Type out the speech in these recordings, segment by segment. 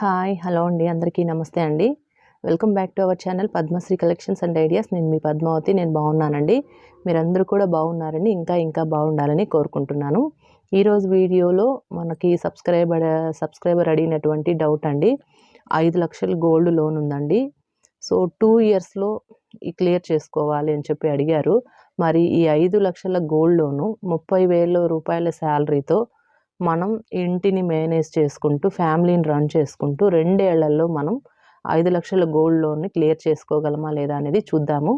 Hi hello అండి అందరికీ నమస్తే అండి. Welcome back to our channel Padmasri collections and ideas. నేను మీ పద్మావతి నేను బాగున్నానండి. మీరందరూ కూడా బాగున్నారని ఇంకా ఇంకా బాగుండాలని కోరుకుంటున్నాను. ఈరోజు వీడియోలో మనకి సబ్స్క్రైబర్ సబ్స్క్రైబర్ అడిగినటువంటి డౌట్ అండి. ఐదు లక్షల గోల్డ్ లోన్ ఉందండి. సో టూ ఇయర్స్లో ఈ క్లియర్ చేసుకోవాలి అని చెప్పి అడిగారు. మరి ఈ ఐదు లక్షల గోల్డ్ లోను ముప్పై వేల రూపాయల శాలరీతో మనం ఇంటిని మేనేజ్ చేసుకుంటూ ఫ్యామిలీని రన్ చేసుకుంటూ రెండేళ్ళలో మనం ఐదు లక్షల గోల్డ్ లోన్ని క్లియర్ చేసుకోగలమా లేదా అనేది చూద్దాము.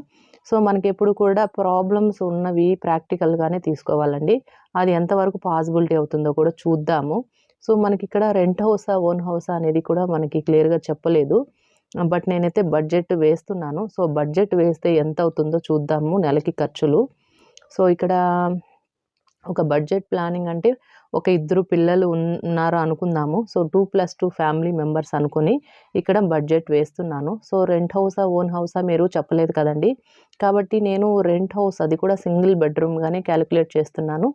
సో మనకి ఎప్పుడు కూడా ప్రాబ్లమ్స్ ఉన్నవి ప్రాక్టికల్గానే తీసుకోవాలండి. అది ఎంతవరకు పాసిబిలిటీ అవుతుందో కూడా చూద్దాము. సో మనకి ఇక్కడ రెంట్ హౌసా ఓన్ హౌసా అనేది కూడా మనకి క్లియర్గా చెప్పలేదు. బట్ నేనైతే బడ్జెట్ వేస్తున్నాను. సో బడ్జెట్ వేస్తే ఎంత అవుతుందో చూద్దాము నెలకి ఖర్చులు. సో ఇక్కడ ఒక బడ్జెట్ ప్లానింగ్ అంటే ఒక ఇద్దరు పిల్లలు ఉన్నారు అనుకుందాము. So two plus two family members అనుకుని ఇక్కడ బడ్జెట్ వేస్తున్నాను. సో రెంట్ హౌసా ఓన్ హౌసా మీరు చెప్పలేదు కదండి. కాబట్టి నేను రెంట్ హౌస్ అది కూడా సింగిల్ బెడ్రూమ్గానే క్యాలిక్యులేట్ చేస్తున్నాను.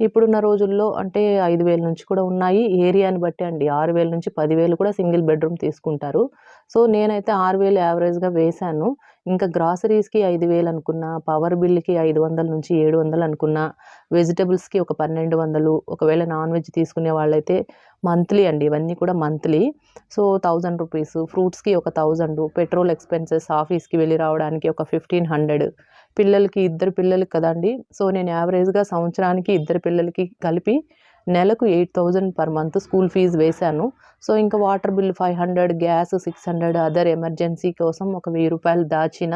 ఇప్పుడున్న రోజుల్లో అంటే ఐదు వేల నుంచి కూడా ఉన్నాయి. ఏరియాని బట్టి అండి. ఆరు వేల నుంచి పదివేలు కూడా సింగిల్ బెడ్రూమ్ తీసుకుంటారు. సో నేనైతే ఆరు వేలు యావరేజ్గా వేశాను. ఇంకా గ్రాసరీస్కి ఐదు వేలు అనుకున్నా పవర్ బిల్కి ఐదు వందల నుంచి ఏడు వందలు అనుకున్నా వెజిటబుల్స్కి ఒక పన్నెండు వందలు ఒకవేళ నాన్ వెజ్ తీసుకునే వాళ్ళైతే మంత్లీ అండి ఇవన్నీ కూడా మంత్లీ. సో థౌజండ్ రూపీస్ ఫ్రూట్స్కి ఒక థౌజండ్ పెట్రోల్ ఎక్స్పెన్సెస్ ఆఫీస్కి వెళ్ళి రావడానికి ఒక ఫిఫ్టీన్ హండ్రెడ్. పిల్లలకి ఇద్దరు పిల్లలకి కదండి. సో నేను యావరేజ్గా సంవత్సరానికి ఇద్దరు పిల్లలకి కలిపి నెలకు eight thousand per month school fees వేశాను. సో ఇంకా water bill five hundred gas six hundred other emergency కోసం ఒక వెయ్యి రూపాయలు దాచిన.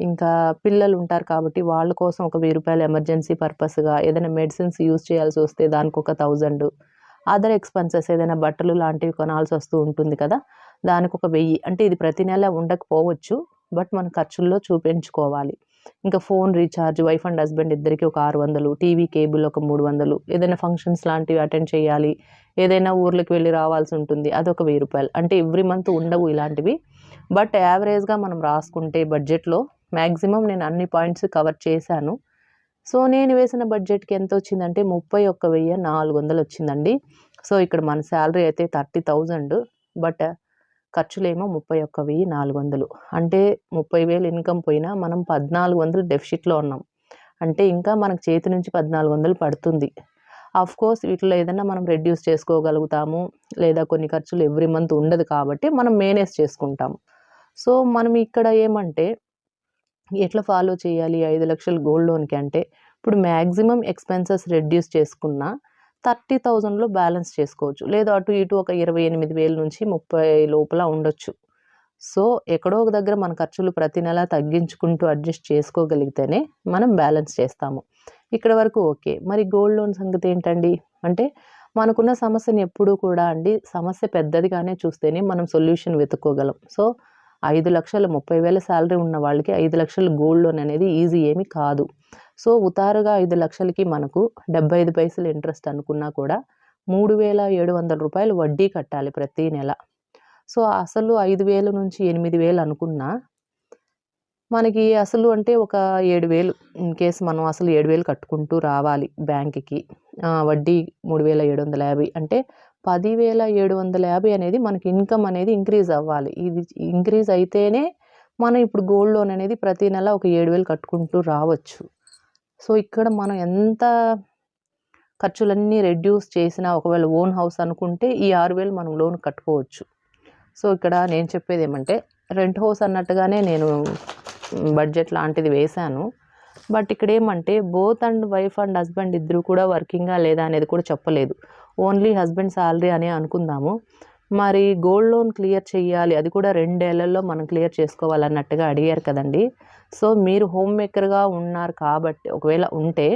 ఇంకా పిల్లలు ఉంటారు కాబట్టి వాళ్ళ కోసం ఒక వెయ్యి రూపాయలు ఎమర్జెన్సీ పర్పస్గా ఏదైనా మెడిసిన్స్ యూజ్ చేయాల్సి వస్తే దానికి ఒక థౌజండ్ అదర్ ఎక్స్పెన్సెస్ ఏదైనా బట్టలు లాంటివి కొనాల్సి వస్తూ ఉంటుంది కదా దానికి ఒక వెయ్యి అంటే ఇది ప్రతి నెల ఉండకపోవచ్చు బట్ మన ఖర్చుల్లో చూపించుకోవాలి. ఇంకా phone recharge wife and husband ఇద్దరికి ఒక ఆరు వందలు టీవీ కేబుల్ ఒక మూడు వందలు ఏదైనా ఫంక్షన్స్ లాంటివి అటెండ్ చేయాలి ఏదైనా ఊర్లకు వెళ్ళి రావాల్సి ఉంటుంది అదొక వెయ్యి రూపాయలు. అంటే ఎవ్రీ మంత్ ఉండవు ఇలాంటివి బట్ యావరేజ్గా మనం రాసుకుంటే బడ్జెట్లో మ్యాక్సిమం నేను అన్ని పాయింట్స్ కవర్ చేశాను. సో నేను వేసిన బడ్జెట్కి ఎంత వచ్చిందంటే ముప్పై ఒక్క వెయ్యి నాలుగు వందలు వచ్చిందండి. సో ఇక్కడ మన శాలరీ అయితే థర్టీ థౌజండ్ బట్ ఖర్చులేమో ముప్పై ఒక్క వెయ్యి నాలుగు వందలు. అంటే ముప్పై వేలు ఇన్కమ్ పోయినా మనం పద్నాలుగు వందలు డెఫిషిట్లో ఉన్నాం. అంటే ఇంకా మనకు చేతి నుంచి పద్నాలుగు వందలు పడుతుంది. ఆఫ్ కోర్స్ వీటిలో ఏదైనా మనం రెడ్యూస్ చేసుకోగలుగుతాము లేదా కొన్ని ఖర్చులు ఎవ్రీ మంత్ ఉండదు కాబట్టి మనం మేనేజ్ చేసుకుంటాము. సో మనం ఇక్కడ ఏమంటే ఎట్లా ఫాలో చేయాలి? ఐదు లక్షలు గోల్డ్ లోన్కి అంటే ఇప్పుడు మ్యాక్సిమం ఎక్స్పెన్సెస్ రెడ్యూస్ చేసుకున్నా థర్టీ థౌజండ్లో బ్యాలెన్స్ చేసుకోవచ్చు. లేదా అటు ఇటు ఒక ఇరవై ఎనిమిది వేల నుంచి ముప్పై లోపల ఉండొచ్చు. సో ఎక్కడో ఒక దగ్గర మన ఖర్చులు ప్రతి నెల తగ్గించుకుంటూ అడ్జస్ట్ చేసుకోగలిగితేనే మనం బ్యాలెన్స్ చేస్తాము. ఇక్కడ వరకు ఓకే. మరి గోల్డ్ లోన్ సంగతి ఏంటండి? అంటే మనకున్న సమస్యని ఎప్పుడూ కూడా అండి సమస్య పెద్దదిగానే చూస్తేనే మనం సొల్యూషన్ వెతుక్కోగలం. సో ఐదు లక్షల ముప్పై వేల శాలరీ ఉన్న వాళ్ళకి ఐదు లక్షల గోల్డ్ లోన్ అనేది ఈజీ ఏమి కాదు. సో ఉతారుగా ఐదు లక్షలకి మనకు డెబ్బై ఐదు పైసలు ఇంట్రెస్ట్ అనుకున్నా కూడా మూడు వేల ఏడు వందల రూపాయలు వడ్డీ కట్టాలి ప్రతి నెల. సో అసలు ఐదు వేలు నుంచి ఎనిమిది వేలు అనుకున్నా మనకి అసలు అంటే ఒక ఏడు వేలు ఇన్ కేసు మనం అసలు ఏడు వేలు కట్టుకుంటూ రావాలి బ్యాంక్కి. వడ్డీ మూడు వేల ఏడు వందల యాభై అంటే పదివేల ఏడు వందల యాభై అనేది మనకి ఇన్కమ్ అనేది ఇంక్రీజ్ అవ్వాలి. ఇది ఇంక్రీజ్ అయితేనే మనం ఇప్పుడు గోల్డ్ లోన్ అనేది ప్రతి నెల ఒక ఏడు వేలు కట్టుకుంటూ రావచ్చు. సో ఇక్కడ మనం ఎంత ఖర్చులన్నీ రెడ్యూస్ చేసినా ఒకవేళ ఓన్ హౌస్ అనుకుంటే ఈ ఆరు వేలు మనం లోన్ కట్టుకోవచ్చు. సో ఇక్కడ నేను చెప్పేది ఏమంటే రెంట్ హౌస్ అన్నట్టుగానే నేను బడ్జెట్ లాంటిది వేశాను. బట్ ఇక్కడ ఏమంటే both and wife and husband ఇద్దరు కూడా వర్కింగా లేదా అనేది కూడా చెప్పలేదు. ఓన్లీ హస్బెండ్ శాలరీ అనే అనుకుందాము. మరి గోల్డ్ లోన్ క్లియర్ చేయాలి అది కూడా రెండేళ్ళలో మనం క్లియర్ చేసుకోవాలన్నట్టుగా అడిగారు కదండి. సో మీరు హోమ్ మేకర్గా ఉన్నారు కాబట్టి ఒకవేళ ఉంటే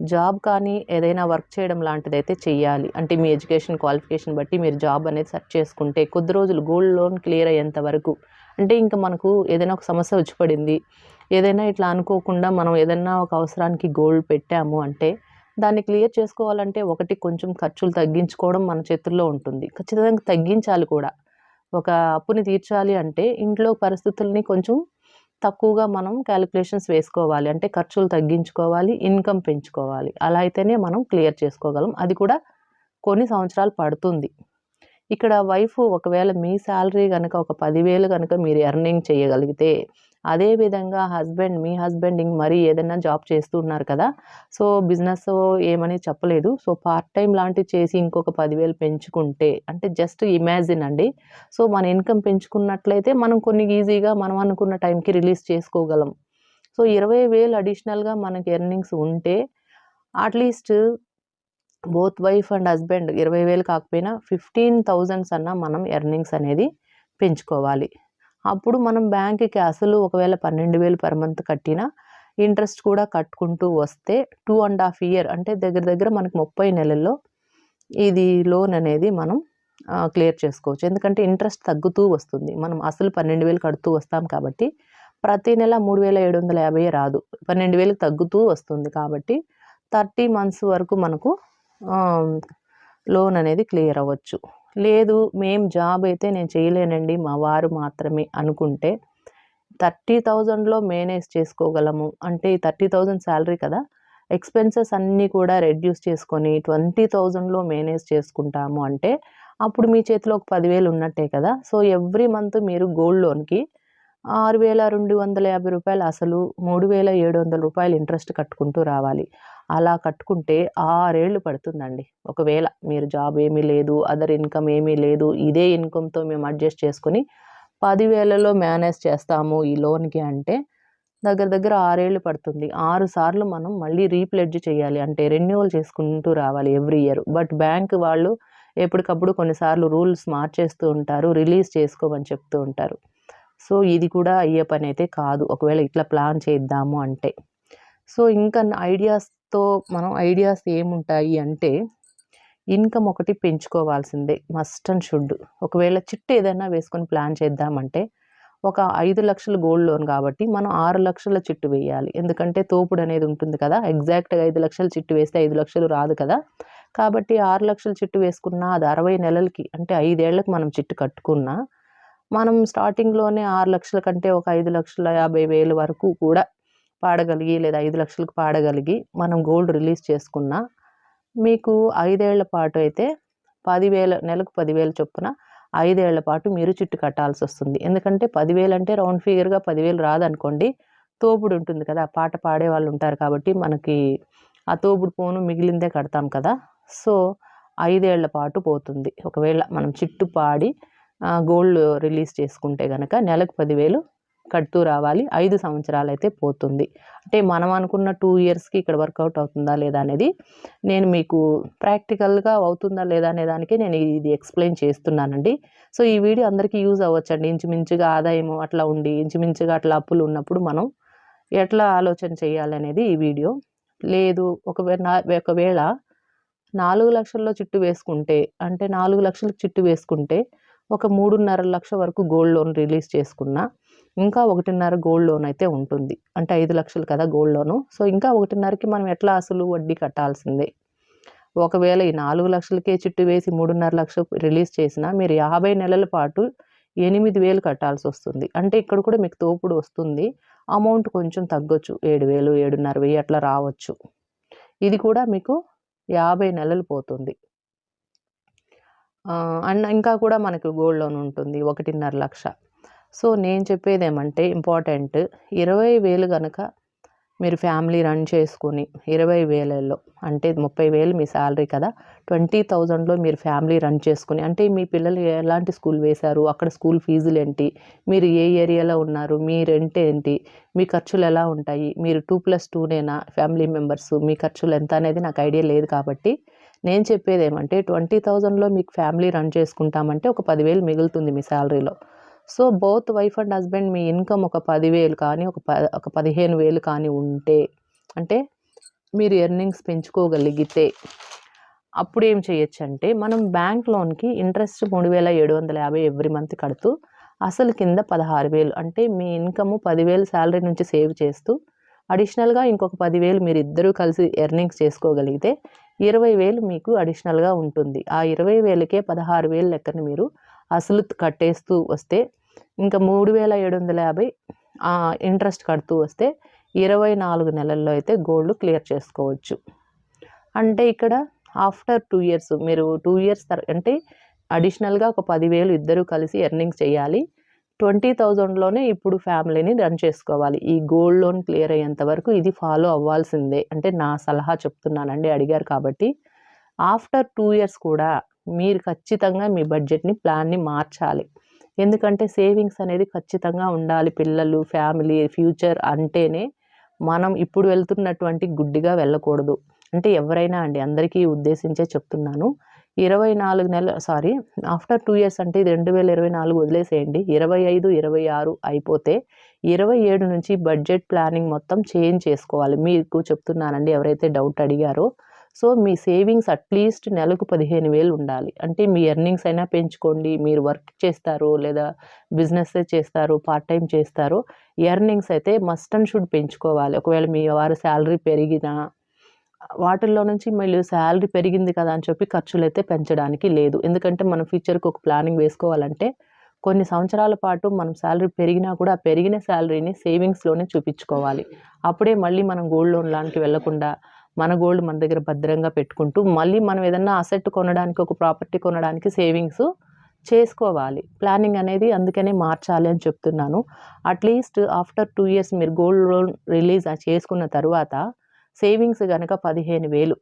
జాబ్ కానీ ఏదైనా వర్క్ చేయడం లాంటిది అయితే చేయాలి అంటే మీ ఎడ్యుకేషన్ క్వాలిఫికేషన్ బట్టి మీరు జాబ్ అనేది సెర్చ్ చేసుకుంటే కొద్ది రోజులు గోల్డ్ లోన్ క్లియర్ అయ్యేంత వరకు. అంటే ఇంకా మనకు ఏదైనా ఒక సమస్య వచ్చి పడింది ఏదైనా ఇట్లా అనుకోకుండా మనం ఏదైనా ఒక అవసరానికి గోల్డ్ పెట్టాము అంటే దాన్ని క్లియర్ చేసుకోవాలంటే ఒకటి కొంచెం ఖర్చులు తగ్గించుకోవడం మన చేతుల్లో ఉంటుంది. ఖచ్చితంగా తగ్గించాలి కూడా. ఒక అప్పుని తీర్చాలి అంటే ఇంట్లో పరిస్థితుల్ని కొంచెం తక్కువగా మనం క్యాలిక్యులేషన్స్ వేసుకోవాలి. అంటే ఖర్చులు తగ్గించుకోవాలి ఇన్కమ్ పెంచుకోవాలి. అలా అయితేనే మనం క్లియర్ చేసుకోగలం. అది కూడా కొన్ని సంవత్సరాలు పడుతుంది. ఇక్కడ వైఫ్ ఒకవేళ మీ శాలరీ కనుక ఒక పదివేలు కనుక మీరు ఎర్నింగ్ చేయగలిగితే అదే విధంగా హస్బెండ్ మీ హస్బెండ్ ఇంక మరీ ఏదైనా జాబ్ చేస్తున్నారు కదా సో బిజినెస్ ఏమని చెప్పలేదు. సో పార్ట్ టైం లాంటివి చేసి ఇంకొక పదివేలు పెంచుకుంటే అంటే జస్ట్ ఇమాజిన్ అండి. సో మన ఇన్కమ్ పెంచుకున్నట్లయితే మనం కొన్ని ఈజీగా మనం అనుకున్న టైంకి రిలీజ్ చేసుకోగలం. సో ఇరవై వేలు అడిషనల్గా మనకి ఎర్నింగ్స్ ఉంటే at least both wife and husband ఇరవై వేలు కాకపోయినా ఫిఫ్టీన్ థౌజండ్స్ అన్న మనం ఎర్నింగ్స్ అనేది పెంచుకోవాలి. అప్పుడు మనం బ్యాంక్కి అసలు ఒకవేళ పన్నెండు వేలు పర్ మంత్ కట్టినా ఇంట్రెస్ట్ కూడా కట్టుకుంటూ వస్తే టూ అండ్ హాఫ్ ఇయర్ అంటే దగ్గర దగ్గర మనకు ముప్పై నెలల్లో ఇది లోన్ అనేది మనం క్లియర్ చేసుకోవచ్చు. ఎందుకంటే ఇంట్రెస్ట్ తగ్గుతూ వస్తుంది. మనం అసలు పన్నెండు వేలు కడుతూ వస్తాం కాబట్టి ప్రతి నెల మూడు వేల ఏడు వందల యాభై రాదు. పన్నెండు వేలు తగ్గుతూ వస్తుంది కాబట్టి థర్టీ మంత్స్ వరకు మనకు లోన్ అనేది క్లియర్ అవ్వచ్చు. లేదు మేం జాబ్ అయితే నేను చేయలేనండి మా వారు మాత్రమే అనుకుంటే. థర్టీ థౌజండ్లో మేనేజ్ చేసుకోగలము. అంటే థర్టీ థౌజండ్ శాలరీ కదా ఎక్స్పెన్సెస్ అన్నీ కూడా రెడ్యూస్ చేసుకొని ట్వంటీ థౌజండ్లో మేనేజ్ చేసుకుంటాము అంటే అప్పుడు మీ చేతిలో ఒక పదివేలు ఉన్నట్టే కదా. సో ఎవ్రీ మంత్ మీరు గోల్డ్ లోన్కి ఆరు వేల రెండు వందల యాభై రూపాయలు అసలు మూడు వేల ఏడు వందల రూపాయలు ఇంట్రెస్ట్ కట్టుకుంటూ రావాలి. అలా కట్టుకుంటే ఆరేళ్ళు పడుతుందండి. ఒకవేళ మీరు జాబ్ ఏమీ లేదు అదర్ ఇన్కమ్ ఏమీ లేదు ఇదే ఇన్కమ్తో మేము అడ్జస్ట్ చేసుకొని పదివేలలో మేనేజ్ చేస్తాము ఈ లోన్కి అంటే దగ్గర దగ్గర ఆరేళ్ళు పడుతుంది. ఆరు సార్లు మనం మళ్ళీ రీప్లెడ్జ్ చేయాలి. అంటే రెన్యువల్ చేసుకుంటూ రావాలి ఎవ్రీ ఇయర్. బట్ బ్యాంక్ వాళ్ళు ఎప్పటికప్పుడు కొన్నిసార్లు రూల్స్ మార్చేస్తూ ఉంటారు రిలీజ్ చేసుకోమని చెప్తూ ఉంటారు. సో ఇది కూడా అయ్యే పని అయితే కాదు. ఒకవేళ ఇట్లా ప్లాన్ చేద్దాము అంటే. సో ఇంకా ఐడియాస్తో మనం ఐడియాస్ ఏముంటాయి అంటే ఇన్కమ్ ఒకటి పెంచుకోవాల్సిందే మస్ట్ అండ్ షుడ్. ఒకవేళ చిట్టు ఏదైనా వేసుకొని ప్లాన్ చేద్దామంటే ఒక ఐదు లక్షల గోల్డ్ లోన్ కాబట్టి మనం ఆరు లక్షల చిట్టు వేయాలి. ఎందుకంటే తోపుడు అనేది ఉంటుంది కదా ఎగ్జాక్ట్గా ఐదు లక్షల చిట్టు వేస్తే ఐదు లక్షలు రాదు కదా. కాబట్టి ఆరు లక్షల చిట్టు వేసుకున్నా అది అరవై నెలలకి అంటే ఐదేళ్ళకు మనం చిట్టు కట్టుకున్నా మనం స్టార్టింగ్లోనే ఆరు లక్షల కంటే ఒక ఐదు లక్షల యాభై వేలు వరకు కూడా పాడగలిగి లేదా ఐదు లక్షలకు పాడగలిగి మనం గోల్డ్ రిలీజ్ చేసుకున్నా మీకు ఐదేళ్ళ పాటు అయితే పదివేల నెలకు పదివేల చొప్పున ఐదేళ్ళ పాటు మీరు చిట్టు కట్టాల్సి వస్తుంది. ఎందుకంటే పదివేలు అంటే రౌండ్ ఫిగర్గా పదివేలు రాదనుకోండి తోపుడు ఉంటుంది కదా పాట పాడే వాళ్ళు ఉంటారు కాబట్టి మనకి ఆ తోపుడు పోను మిగిలిందే కడతాం కదా. సో ఐదేళ్ళ పాటు పోతుంది. ఒకవేళ మనం చిట్టు పాడి గోల్డ్ రిలీజ్ చేసుకుంటే కనుక నెలకు పదివేలు కడుతూ రావాలి. ఐదు సంవత్సరాలు అయితే పోతుంది. అంటే మనం అనుకున్న టూ ఇయర్స్కి ఇక్కడ వర్కౌట్ అవుతుందా లేదా అనేది నేను మీకు ప్రాక్టికల్గా అవుతుందా లేదా అనే దానికే నేను ఇది ఎక్స్ప్లెయిన్ చేస్తున్నానండి. సో ఈ వీడియో అందరికీ యూజ్ అవ్వచ్చండి. ఇంచుమించుగా ఆదాయం అట్లా ఉండి ఇంచుమించుగా అట్లా అప్పులు ఉన్నప్పుడు మనం ఎట్లా ఆలోచన చేయాలనేది ఈ వీడియో. లేదు ఒకవేళ ఒకవేళ నాలుగు లక్షల్లో చిట్టు వేసుకుంటే అంటే నాలుగు లక్షలకు చిట్టు వేసుకుంటే ఒక మూడున్నర లక్ష వరకు గోల్డ్ లోన్ రిలీజ్ చేసుకున్నా ఇంకా ఒకటిన్నర గోల్డ్ లోన్ అయితే ఉంటుంది. అంటే ఐదు లక్షలు కదా గోల్డ్ లోను. సో ఇంకా ఒకటిన్నరకి మనం ఎట్లా అసలు వడ్డీ కట్టాల్సిందే? ఒకవేళ ఈ నాలుగు లక్షలకే చిట్టు వేసి మూడున్నర లక్షలు రిలీజ్ చేసినా మీరు యాభై నెలల పాటు ఎనిమిది వేలు కట్టాల్సి వస్తుంది. అంటే ఇక్కడ కూడా మీకు తోపుడు వస్తుంది. అమౌంట్ కొంచెం తగ్గొచ్చు. ఏడు వేలు ఏడున్నర వెయ్యి అట్లా రావచ్చు. ఇది కూడా మీకు యాభై నెలలు పోతుంది. అండ్ ఇంకా కూడా మనకు గోల్డ్ లోన్ ఉంటుంది ఒకటిన్నర లక్ష. సో నేను చెప్పేది ఏమంటే ఇంపార్టెంట్ ఇరవై వేలు కనుక మీరు ఫ్యామిలీ రన్ చేసుకుని ఇరవై వేలలో అంటే ముప్పై వేలు మీ శాలరీ కదా ట్వంటీ థౌజండ్లో మీరు ఫ్యామిలీ రన్ చేసుకుని అంటే మీ పిల్లలు ఎలాంటి స్కూల్ వేశారు అక్కడ స్కూల్ ఫీజులు ఏంటి మీరు ఏ ఏరియాలో ఉన్నారు మీ రెంట్ ఏంటి మీ ఖర్చులు ఎలా ఉంటాయి మీరు టూ ప్లస్ టూనేనా ఫ్యామిలీ మెంబర్స్ మీ ఖర్చులు ఎంత అనేది నాకు ఐడియా లేదు కాబట్టి నేను చెప్పేది ఏమంటే ట్వంటీ థౌజండ్లో మీకు ఫ్యామిలీ రన్ చేసుకుంటామంటే ఒక పదివేలు మిగులుతుంది మీ శాలరీలో so both wife and husband me income ఒక పదివేలు కానీ ఒక ప ఒక పదిహేను వేలు కానీ ఉంటే అంటే మీరు ఎర్నింగ్స్ పెంచుకోగలిగితే అప్పుడు ఏం చేయొచ్చు అంటే మనం బ్యాంక్ లోన్కి ఇంట్రెస్ట్ మూడు వేల ఏడు వందల యాభై ఎవ్రీ మంత్ కడుతూ అసలు కింద పదహారు వేలు అంటే మీ ఇన్కమ్ పదివేలు శాలరీ నుంచి సేవ్ చేస్తూ అడిషనల్గా ఇంకొక పదివేలు మీరు ఇద్దరూ కలిసి ఎర్నింగ్స్ చేసుకోగలిగితే ఇరవై వేలు మీకు అడిషనల్గా ఉంటుంది. ఆ ఇరవై వేలకే పదహారు వేలు లెక్కన మీరు అసలు కట్టేస్తూ వస్తే ఇంకా మూడు వేల ఏడు వందల యాభై ఇంట్రెస్ట్ కడుతూ వస్తే ఇరవై నాలుగు నెలల్లో అయితే గోల్డ్ క్లియర్ చేసుకోవచ్చు. అంటే ఇక్కడ ఆఫ్టర్ టూ ఇయర్స్ మీరు టూ ఇయర్స్ తర్ అంటే అడిషనల్గా ఒక పదివేలు ఇద్దరు కలిసి ఎర్నింగ్స్ చేయాలి. ట్వంటీ థౌజండ్లోనే ఇప్పుడు ఫ్యామిలీని రన్ చేసుకోవాలి. ఈ గోల్డ్ లోన్ క్లియర్ అయ్యేంత వరకు ఇది ఫాలో అవ్వాల్సిందే. అంటే నా సలహా చెప్తున్నానండి అడిగారు కాబట్టి. ఆఫ్టర్ టూ ఇయర్స్ కూడా మీరు ఖచ్చితంగా మీ బడ్జెట్ని ప్లాన్ని మార్చాలి. ఎందుకంటే సేవింగ్స్ అనేది ఖచ్చితంగా ఉండాలి. పిల్లలు ఫ్యామిలీ ఫ్యూచర్ అంటేనే మనం ఇప్పుడు వెళ్తున్నటువంటి గుడ్డిగా వెళ్ళకూడదు. అంటే ఎవరైనా అండి అందరికీ ఉద్దేశించే చెప్తున్నాను. ఇరవై నాలుగు నెల సారీ ఆఫ్టర్ టూ ఇయర్స్ అంటే ఇది రెండు వేల ఇరవై నాలుగు వదిలేసేయండి. ఇరవై ఐదు ఇరవై ఆరు అయిపోతే ఇరవై ఏడు నుంచి బడ్జెట్ ప్లానింగ్ మొత్తం చేంజ్ చేసుకోవాలి. మీకు చెప్తున్నానండి ఎవరైతే డౌట్ అడిగారో. సో మీ సేవింగ్స్ అట్లీస్ట్ నెలకు పదిహేను వేలు ఉండాలి. అంటే మీ ఎర్నింగ్స్ అయినా పెంచుకోండి. మీరు వర్క్ చేస్తారు లేదా బిజినెస్ చేస్తారు పార్ట్ టైం చేస్తారు ఎర్నింగ్స్ అయితే మస్ట్ అండ్ షుడ్ పెంచుకోవాలి. ఒకవేళ మీ వారు శాలరీ పెరిగినా వాటిల్లో నుంచి మళ్ళీ శాలరీ పెరిగింది కదా అని చెప్పి ఖర్చులు అయితే పెంచడానికి లేదు. ఎందుకంటే మనం ఫ్యూచర్కి ఒక ప్లానింగ్ వేసుకోవాలంటే కొన్ని సంవత్సరాల పాటు మనం శాలరీ పెరిగినా కూడా ఆ పెరిగిన శాలరీని సేవింగ్స్లోనే చూపించుకోవాలి. అప్పుడే మళ్ళీ మనం గోల్డ్ లోన్ లాంటికి వెళ్ళకుండా మన గోల్డ్ మన దగ్గర భద్రంగా పెట్టుకుంటూ మళ్ళీ మనం ఏదన్నా అసెట్ కొనడానికి ఒక ప్రాపర్టీ కొనడానికి సేవింగ్స్ చేసుకోవాలి. ప్లానింగ్ అనేది అందుకనే మార్చాలి అని చెప్తున్నాను. At least after two years మీరు గోల్డ్ లోన్ రిలీజ్ చేసుకున్న తర్వాత సేవింగ్స్ కనుక పదిహేను వేలు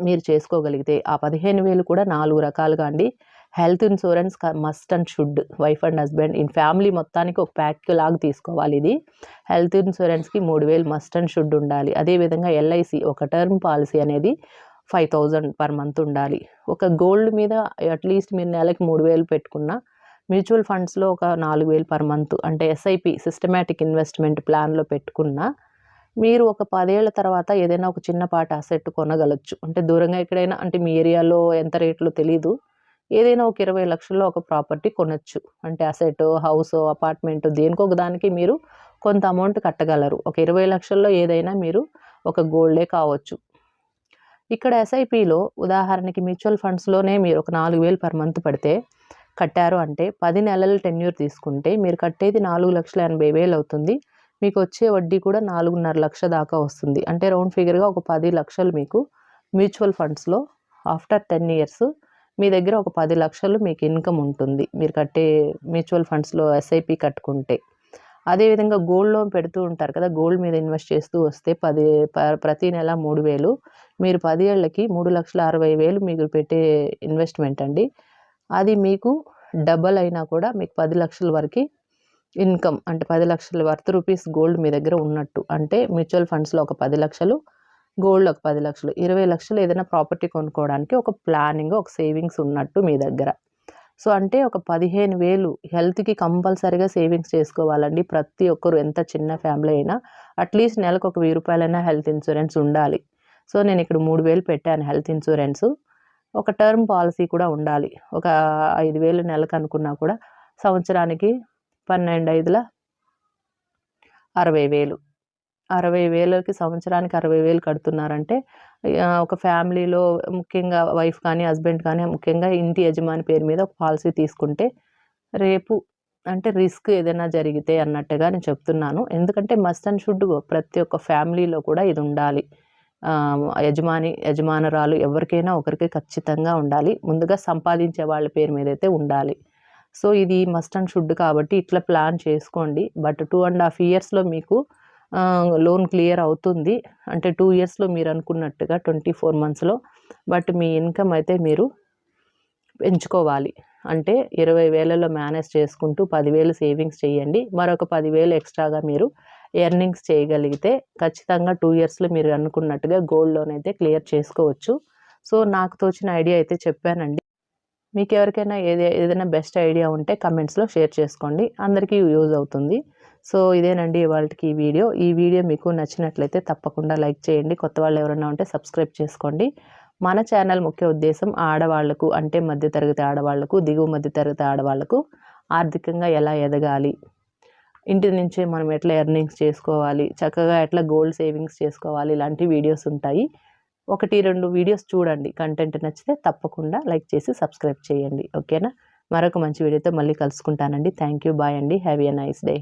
మీరు చేసుకోగలిగితే ఆ పదిహేను వేలు కూడా నాలుగు రకాలుగా అండి. Health insurance must and should wife and husband in family మొత్తానికి ఒక ప్యాక్ లాగా తీసుకోవాలి ఇది. హెల్త్ ఇన్సూరెన్స్కి మూడు వేలు మస్ట్ అండ్ షుడ్ ఉండాలి. అదేవిధంగా ఎల్ఐసి ఒక టర్మ్ పాలసీ అనేది ఫైవ్ థౌజండ్ పర్ మంత్ ఉండాలి. ఒక గోల్డ్ మీద అట్లీస్ట్ మీరు నెలకి మూడు వేలు పెట్టుకున్న మ్యూచువల్ ఫండ్స్లో ఒక నాలుగు వేలు పర్ మంత్ అంటే ఎస్ఐపి సిస్టమేటిక్ ఇన్వెస్ట్మెంట్ ప్లాన్లో పెట్టుకున్న మీరు ఒక పదేళ్ళ తర్వాత ఏదైనా ఒక చిన్నపాటి అసెట్ కొనగలచ్చు. అంటే దూరంగా ఎక్కడైనా అంటే మీ ఏరియాలో ఎంత రేట్లో తెలీదు. ఏదైనా ఒక ఇరవై లక్షల్లో ఒక ప్రాపర్టీ కొనొచ్చు. అంటే అసెట్ హౌస్ అపార్ట్మెంట్ దేనికో ఒక దానికి మీరు కొంత అమౌంట్ కట్టగలరు. ఒక ఇరవై లక్షల్లో ఏదైనా మీరు ఒక గోల్డే కావచ్చు. ఇక్కడ ఎస్ఐపిలో ఉదాహరణకి మ్యూచువల్ ఫండ్స్లోనే మీరు ఒక నాలుగు వేలు పర్ మంత్ పడితే కట్టారు అంటే పది నెలల టెన్యూర్ తీసుకుంటే మీరు కట్టేది నాలుగు లక్షల ఎనభై వేలు అవుతుంది. మీకు వచ్చే వడ్డీ కూడా నాలుగున్నర లక్ష దాకా వస్తుంది. అంటే రౌండ్ ఫిగర్గా ఒక పది లక్షలు మీకు మ్యూచువల్ ఫండ్స్లో ఆఫ్టర్ టెన్ ఇయర్స్ మీ దగ్గర ఒక పది లక్షలు మీకు ఇన్కమ్ ఉంటుంది. మీరు కట్టే మ్యూచువల్ ఫండ్స్లో ఎస్ఐపి కట్టుకుంటే. అదేవిధంగా గోల్డ్ లోన్ పెడుతూ ఉంటారు కదా గోల్డ్ మీద ఇన్వెస్ట్ చేస్తూ వస్తే పది ప్రతి నెల మూడు వేలు. మీరు పది ఏళ్ళకి మూడు లక్షల అరవై వేలు మీకు పెట్టే ఇన్వెస్ట్మెంట్ అండి. అది మీకు డబల్ అయినా కూడా మీకు పది లక్షల వరకు ఇన్కమ్ అంటే పది లక్షల వర్త్ రూపీస్ గోల్డ్ మీ దగ్గర ఉన్నట్టు. అంటే మ్యూచువల్ ఫండ్స్లో ఒక పది లక్షలు గోల్డ్ ఒక పది లక్షలు. ఇరవై లక్షలు ఏదైనా ప్రాపర్టీ కొనుక్కోవడానికి ఒక ప్లానింగ్ ఒక సేవింగ్స్ ఉన్నట్టు మీ దగ్గర. సో అంటే ఒక పదిహేను వేలు హెల్త్కి కంపల్సరీగా సేవింగ్స్ చేసుకోవాలండి. ప్రతి ఒక్కరు ఎంత చిన్న ఫ్యామిలీ అయినా అట్లీస్ట్ నెలకు ఒక వెయ్యి రూపాయలైనా హెల్త్ ఇన్సూరెన్స్ ఉండాలి. సో నేను ఇక్కడ మూడు వేలు పెట్టాను హెల్త్ ఇన్సూరెన్స్. ఒక టర్మ్ పాలసీ కూడా ఉండాలి. ఒక ఐదు వేలు నెలకు అనుకున్నా కూడా సంవత్సరానికి పన్నెండు ఐదుల అరవై వేలు అరవై వేలకి సంవత్సరానికి అరవై వేలు కడుతున్నారంటే ఒక ఫ్యామిలీలో ముఖ్యంగా వైఫ్ కానీ హస్బెండ్ కానీ ముఖ్యంగా ఇంటి యజమాని పేరు మీద ఒక పాలసీ తీసుకుంటే రేపు అంటే రిస్క్ ఏదైనా జరిగితే అన్నట్టుగా నేను చెప్తున్నాను. ఎందుకంటే మస్ట్ అండ్ షుడ్ ప్రతి ఒక్క ఫ్యామిలీలో కూడా ఇది ఉండాలి. యజమాని యజమానురాలు ఎవరికైనా ఒకరికి ఖచ్చితంగా ఉండాలి. ముందుగా సంపాదించే వాళ్ళ పేరు మీద అయితే ఉండాలి. సో ఇది మస్ట్ అండ్ షుడ్ కాబట్టి ఇట్లా ప్లాన్ చేసుకోండి. బట్ టూ అండ్ హాఫ్ ఇయర్స్లో మీకు లోన్ క్లియర్ అవుతుంది. అంటే టూ ఇయర్స్లో మీరు అనుకున్నట్టుగా ట్వంటీ ఫోర్ మంత్స్లో. బట్ మీ ఇన్కమ్ అయితే మీరు పెంచుకోవాలి. అంటే ఇరవై వేలలో మేనేజ్ చేసుకుంటూ పదివేలు సేవింగ్స్ చేయండి. మరొక పదివేలు ఎక్స్ట్రాగా మీరు ఎర్నింగ్స్ చేయగలిగితే ఖచ్చితంగా టూ ఇయర్స్లో మీరు అనుకున్నట్టుగా గోల్డ్ లోన్ అయితే క్లియర్ చేసుకోవచ్చు. సో నాకు తోచిన ఐడియా అయితే చెప్పానండి. మీకు ఎవరికైనా ఏది ఏదైనా బెస్ట్ ఐడియా ఉంటే కమెంట్స్లో షేర్ చేసుకోండి. అందరికీ యూజ్ అవుతుంది. సో ఇదేనండి ఇవాళకి ఈ వీడియో. ఈ వీడియో మీకు నచ్చినట్లయితే తప్పకుండా లైక్ చేయండి. కొత్త వాళ్ళు ఎవరైనా ఉంటే సబ్స్క్రైబ్ చేసుకోండి. మన ఛానల్ ముఖ్య ఉద్దేశం ఆడవాళ్ళకు అంటే మధ్యతరగతి ఆడవాళ్ళకు దిగువ మధ్యతరగతి ఆడవాళ్ళకు ఆర్థికంగా ఎలా ఎదగాలి? ఇంటి నుంచే మనం ఎట్లా ఎర్నింగ్స్ చేసుకోవాలి? చక్కగా ఎట్లా గోల్డ్ సేవింగ్స్ చేసుకోవాలి? ఇలాంటి వీడియోస్ ఉంటాయి. ఒకటి రెండు వీడియోస్ చూడండి. కంటెంట్ నచ్చితే తప్పకుండా లైక్ చేసి సబ్స్క్రైబ్ చేయండి. ఓకేనా? మరొక మంచి వీడియోతో మళ్ళీ కలుసుకుంటానండి. థ్యాంక్ యూ బాయ్ అండి. Have a nice day.